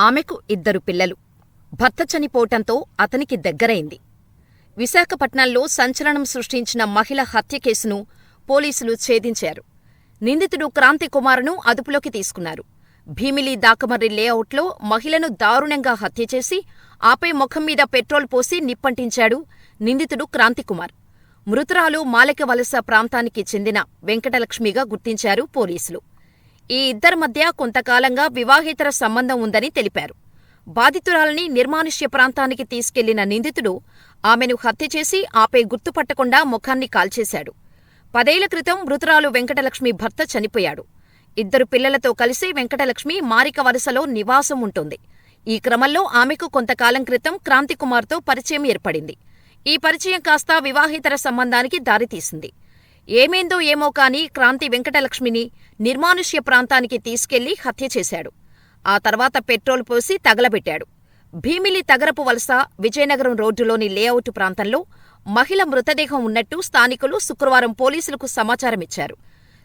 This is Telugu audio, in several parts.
ఆమెకు ఇద్దరు పిల్లలు. భర్త చనిపోవటంతో అతనికి దగ్గరైంది. విశాఖపట్నంలో సంచలనం సృష్టించిన మహిళ హత్య కేసును పోలీసులు ఛేదించారు. నిందితుడు క్రాంతికుమార్ను అదుపులోకి తీసుకున్నారు. భీమిలి దాకమర్రి లేఅవుట్లో మహిళను దారుణంగా హత్యచేసి ఆపై ముఖం మీద పెట్రోల్ పోసి నిప్పంటించాడు నిందితుడు క్రాంతికుమార్. మృతురాలు మాలెకవలస ప్రాంతానికి చెందిన వెంకటలక్ష్మిగా గుర్తించారు పోలీసులు. ఈ ఇద్దరి మధ్య కొంతకాలంగా వివాహేతర సంబంధం ఉందని తెలిపారు. బాధితురాలిని నిర్మానుష్య ప్రాంతానికి తీసుకెళ్ళిన నిందితుడు ఆమెను హత్యచేసి ఆపై గుర్తుపట్టకుండా ముఖాన్ని కాల్చేశాడు. పదేళ్ళ క్రితం మృతురాలు వెంకటలక్ష్మి భర్త చనిపోయాడు. ఇద్దరు పిల్లలతో కలిసి వెంకటలక్ష్మి మారిక వలసలో నివాసం ఉంటుంది. ఈ క్రమంలో ఆమెకు కొంతకాలం క్రితం క్రాంతికుమార్తో పరిచయం ఏర్పడింది. ఈ పరిచయం కాస్త వివాహేతర సంబంధానికి దారితీసింది. ఏమేందో ఏమో కాని క్రాంతి వెంకటలక్ష్మిని నిర్మానుష్య ప్రాంతానికి తీసుకెళ్ళి హత్య చేశాడు. ఆ తర్వాత పెట్రోల్ పోసి తగలబెట్టాడు. భీమిలి తగరపు వలస విజయనగరం రోడ్డులోని లేఅవుట్ ప్రాంతంలో మహిళ మృతదేహం ఉన్నట్టు స్థానికులు శుక్రవారం పోలీసులకు సమాచారమిచ్చారు.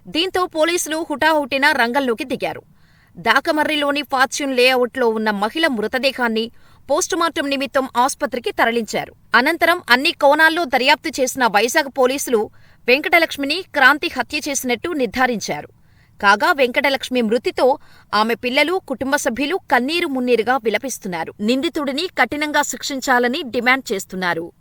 దీంతో పోలీసులు హుటాహుటిన రంగంలోకి దిగారు. దాకమర్రిలోని ఫార్చ్యూన్ లేఅవుట్లో ఉన్న మహిళ మృతదేహాన్ని పోస్టుమార్టం నిమిత్తం ఆస్పత్రికి తరలించారు. అనంతరం అన్ని కోణాల్లో దర్యాప్తు చేసిన వైజాగ్ పోలీసులు వెంకటలక్ష్మిని క్రాంతి హత్య చేసినట్టు నిర్ధారించారు. కాగా వెంకటలక్ష్మి మృతితో ఆమె పిల్లలు, కుటుంబ సభ్యులు కన్నీరు మున్నీరుగా విలపిస్తున్నారు. నిందితుడిని కఠినంగా శిక్షించాలని డిమాండ్ చేస్తున్నారు.